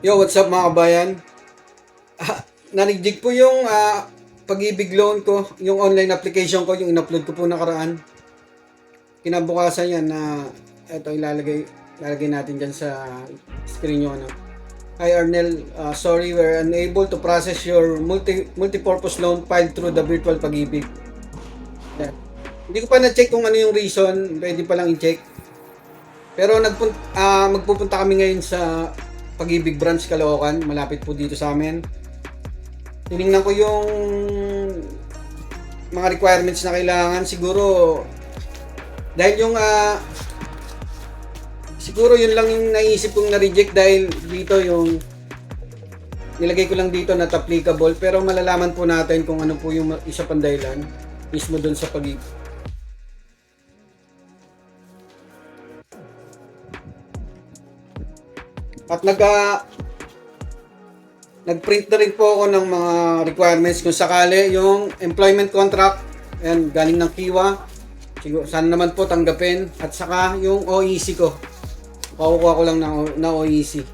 Yo, what's up mga kabayan? Ah, nanigdig po yung ah, pag-ibig loan ko, yung online application ko, yung in-upload ko po nakaraan. Kinabukasan yan na eto ilalagay ilalagay natin dyan sa screen nyo. Ano. Hi Arnel, Ah, sorry we're unable to process your multi multi-purpose loan filed through the virtual pag-ibig. Yan. Hindi ko pa na-check kung ano yung reason, pwede pa lang i-check. Pero nagpun ah, magpupunta kami ngayon sa Pag-ibig Branch Caloocan, malapit po dito sa amin. Tiningnan ko yung mga requirements na kailangan. Siguro, dahil yung, ah, siguro yun lang yung naisip kong na-reject dahil dito yung nilagay ko lang dito not applicable. Pero malalaman po natin kung ano po yung isa pang dahilan mismo dun sa pag At nag ah, nag-print na rin po ako ng mga requirements kung sakali yung employment contract and galing ng Kiwa. Siguro sana naman po tanggapin at saka yung OEC ko. Pakukuha ko lang ng na OEC.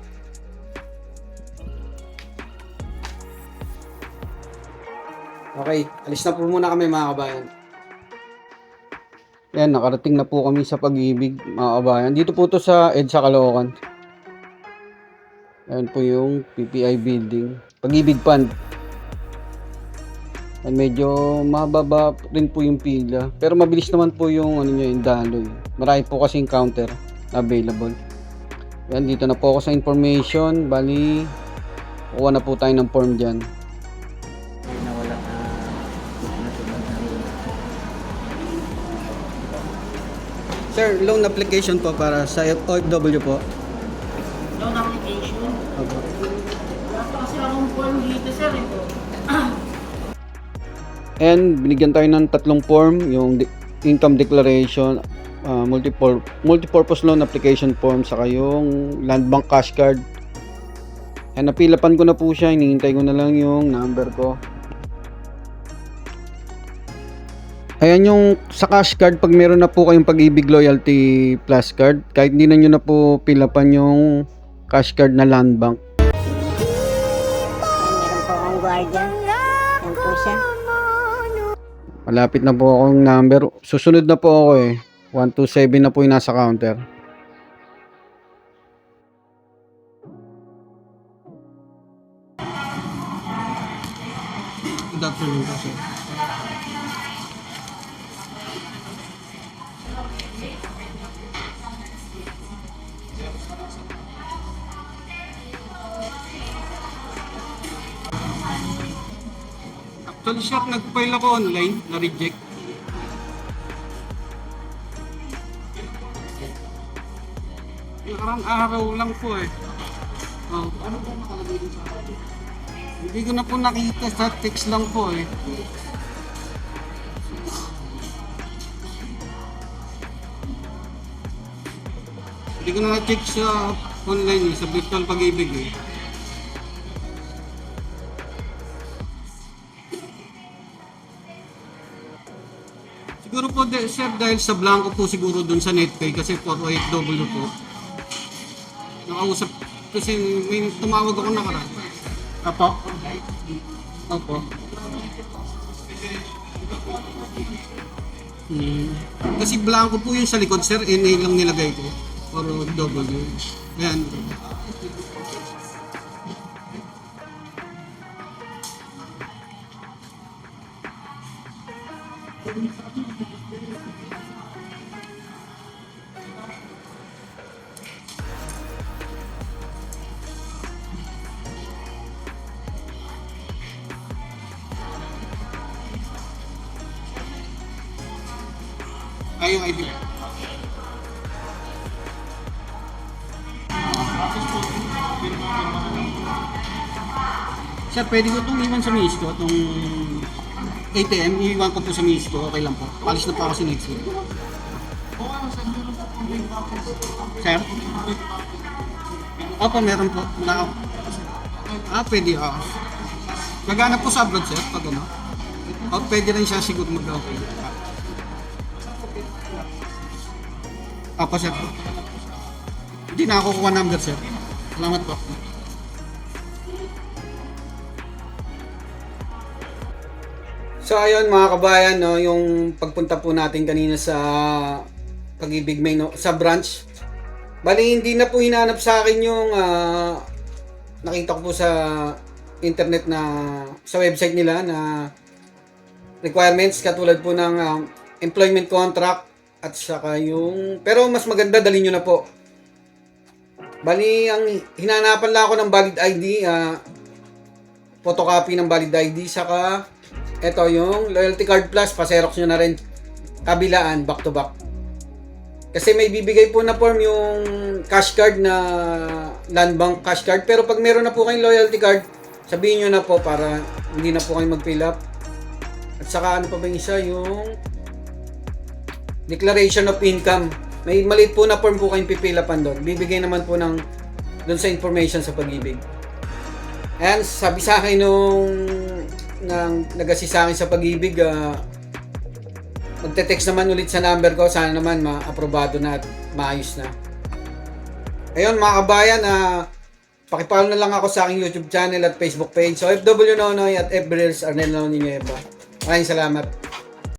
Okay, alis na po muna kami mga kabayan. Yan, nakarating na po kami sa pag-ibig mga kabayan. Dito po to sa EDSA Caloocan. Ayan po yung PPI building. Pag-ibig Fund. At medyo mababa rin po yung pila. Pero mabilis naman po yung ano niya, yung daloy. Marami po kasing counter available. Yan, dito na po ako sa information. Bali, kuha na po tayo ng form dyan. Sir, loan application po para sa OFW po. Loan application. Opo. Wala pa kasi akong form dito, sir. Ito. And binigyan tayo ng tatlong form, yung income declaration, uh, multipur- multipurpose loan application form, saka yung land bank cash card. And napilapan ko na po siya, hinihintay ko na lang yung number ko. Ayan yung sa cash card, pag meron na po kayong pag-ibig loyalty plus card, kahit hindi na nyo na po pilapan yung cash card na land bank. Malapit na po akong number. Susunod na po ako eh. 127 na po yung nasa counter. Good afternoon. Actually, sir, nag-file ako online, na-reject. Nakarang araw lang po eh. Oh. Ano po nakalagay sa Hindi ko na po nakita sa text lang po eh. Hindi ko na na-check sa online eh, sa virtual pag-ibig eh. Siguro po, de, sir, dahil sa blanco po siguro dun sa NetPay kasi 408W po. Nakausap kasi may tumawag ako nakaraan. Apo? Opo. Hmm. Kasi blanco po yung sa likod, sir. NA lang nilagay ko. 408W. Ayan. Ay, yung ID. Sir, pwede ko itong iwan sa miss ko, itong ATM, iwan ko po sa miss ko, okay lang po. Palis na po ako sa next week. Sir? Opo, meron po. Na, ah, pwede, ah. Naghanap po sa abroad, sir, pag ano. O, pwede rin siya siguro mag-okay. Opo, sir. Hindi na ako kuha number, sir. Salamat po. So ayun mga kabayan, no, yung pagpunta po natin kanina sa pag-ibig may no, sa branch. Bali hindi na po hinanap sa akin yung uh, nakita ko po sa internet na sa website nila na requirements katulad po ng uh, employment contract at saka yung pero mas maganda dali nyo na po. Bali ang hinanapan lang ako ng valid ID ah, photocopy ng valid ID saka ito yung loyalty card plus pa-xerox nyo na rin kabilaan back to back. Kasi may bibigay po na form yung cash card na land bank cash card pero pag meron na po kayong loyalty card sabihin nyo na po para hindi na po kayo mag-fill up. At saka ano pa ba yung isa yung declaration of income. May maliit po na form po kayong pipilapan doon. Bibigay naman po ng doon sa information sa pag-ibig. Ayan, sabi sa akin nung nang nag-assist sa akin sa pag-ibig, ah, magte-text naman ulit sa number ko. Sana naman ma-aprobado na at maayos na. Ayun mga kabayan, ah, pakipollow na lang ako sa aking YouTube channel at Facebook page. So FW Nonoy at FB Reels Arnel Nonoy Nueva. Maraming salamat.